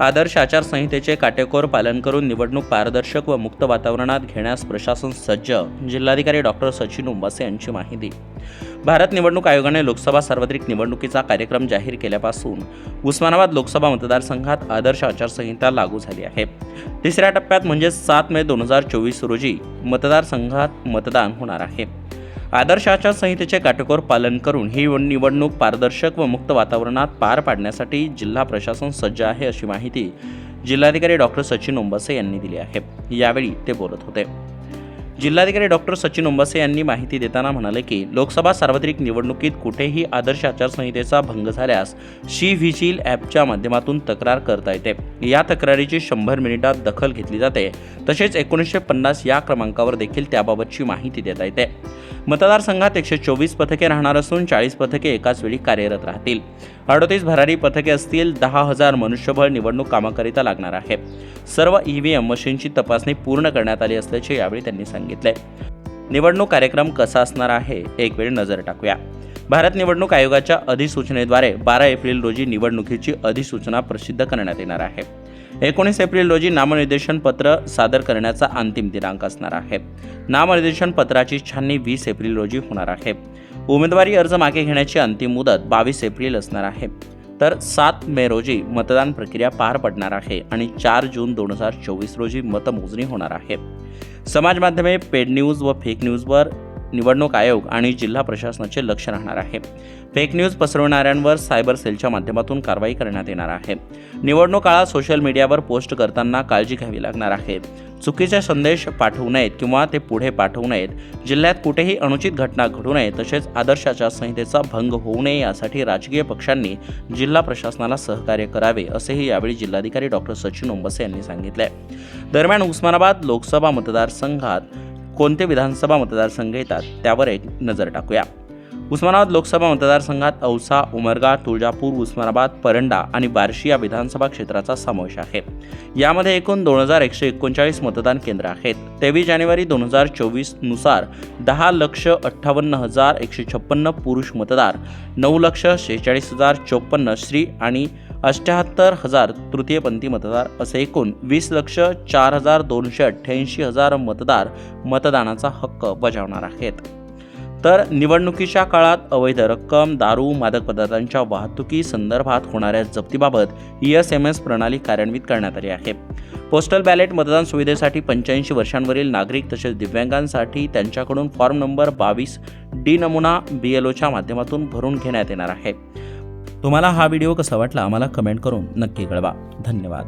आदर्श आचारसंहितेचे काटेकोर पालन करून निवडणूक पारदर्शक व मुक्त वातावरणात घेण्यास प्रशासन सज्ज जिल्हाधिकारी डॉक्टर सचिन उंबासे यांची माहिती. भारत निवडणूक आयोगाने लोकसभा सार्वत्रिक निवडणुकीचा कार्यक्रम जाहीर केल्यापासून उस्मानाबाद लोकसभा मतदारसंघात आदर्श आचारसंहिता लागू झाली आहे. तिसऱ्या टप्प्यात म्हणजे सात मे दोन हजार चोवीस रोजी मतदारसंघात मतदान होणार आहे. आदर्श आचारसंहितेचे काटेकोर पालन करून ही निवडणूक पारदर्शक व मुक्त वातावरणात पार पाडण्यासाठी जिल्हा प्रशासन सज्ज आहे अशी माहिती जिल्हाधिकारी डॉक्टर सचिन ओंबासे यांनी दिली आहे. यावेळी ते बोलत होते. जिल्हाधिकारी डॉक्टर सचिन उंबसे यांनी माहिती देताना म्हणाले की लोकसभा सार्वत्रिक निवडणुकीत कुठेही आदर्श आचारसंहितेचा भंग झाल्यास शी व्हिजिल ॲपच्या माध्यमातून तक्रार करता येते. या तक्रारीची शंभर मिनिटात दखल घेतली जाते. तसेच एकोणीसशे पन्नास या क्रमांकावर देखील त्याबाबतची माहिती देता येते. मतदारसंघात एकशे चोवीस पथके राहणार असून चाळीस पथके एकाच वेळी कार्यरत राहतील. अडतीस भरारी पथके असतील दहा हजार मनुष्यबळ निवडणूक कामाकरिता लागणार आहे. सर्व ईव्हीएम मशीनची तपासणी पूर्ण करण्यात आली असल्याचे यावेळी त्यांनी सांगितले. निवडणूक कार्यक्रम कसा असणार आहे एक वेळ नजर टाकूया. भारत निवडणूक आयोगाच्या अधिसूचनेद्वारे बारा एप्रिल रोजी निवडणुकीची अधिसूचना प्रसिद्ध करण्यात येणार आहे. एकोणीस एप्रिल रोजी नामनिर्देशन पत्र सादर करण्याचा अंतिम दिनांक असणार आहे. नामनिर्देशन पत्राची छाननी वीस एप्रिल रोजी होणार आहे. उमेदवारी अर्ज मागे घेण्याची अंतिम मुदत बावीस एप्रिल असणार आहे. तर सात मे रोजी मतदान प्रक्रिया पार पडणार आहे आणि चार जून दोन हजार चोवीस रोजी मतमोजणी होणार आहे. समाज माध्यमे पेड न्यूज व फेक न्यूजवर निवडणूक आयोग आणि जिल्हा प्रशासनाचे लक्ष राहणार आहे. फेक न्यूज पसरवणाऱ्यांवर सायबर सेलच्या माध्यमातून कारवाई करण्यात येणार आहे. निवडणूक काळात सोशल मीडियावर पोस्ट करताना काळजी घ्यावी लागणार आहे. चुकीचे संदेश पाठवू नयेत किंवा ते पुढे पाठवू नयेत जिल्ह्यात कुठेही अनुचित घटना घडू नये तसेच आदर्शाच्या संहितेचा भंग होऊ नये यासाठी राजकीय पक्षांनी जिल्हा प्रशासनाला सहकार्य करावे असेही यावेळी जिल्हाधिकारी डॉक्टर सचिन ओंबसे यांनी सांगितले. दरम्यान उस्मानाबाद लोकसभा मतदारसंघात कोणते विधानसभा मतदारसंघ येतात त्यावर एक नजर टाकूया. उस्मानाबाद लोकसभा मतदारसंघात औसा उमरगा तुळजापूर उस्मानाबाद परंडा आणि बार्शी या विधानसभा क्षेत्राचा समावेश आहे. यामध्ये एकूण दोन हजार एकशे एकोणचाळीस मतदान केंद्र आहेत. तेवीस जानेवारी दोन हजार चोवीसनुसार दहा लक्ष अठ्ठावन्न हजार एकशे छप्पन्न पुरुष मतदार नऊ लक्ष शेहेचाळीस हजार चोपन्न स्त्री आणि अष्ट्याहत्तर हजार तृतीयपंथी मतदार असे एकूण वीस लक्ष चार हजार दोनशे अठ्ठ्याऐंशी हजार मतदार मतदानाचा हक्क बजावणार आहेत. तर निवडणुकीच्या काळात अवैध रक्कम दारू मादक पदार्थांच्या वाहतुकी संदर्भात होणाऱ्या जप्तीबाबत ई एस एम एस प्रणाली कार्यान्वित करण्यात आली आहे. पोस्टल बॅलेट मतदान सुविधेसाठी पंच्याऐंशी वर्षांवरील नागरिक तसेच दिव्यांगांसाठी त्यांच्याकडून फॉर्म नंबर बावीस डी नमुना बी एल ओच्या माध्यमातून भरून घेण्यात येणार आहे. तुम्हाला हा व्हिडिओ कसा वाटला आम्हाला कमेंट करून नक्की कळवा. धन्यवाद.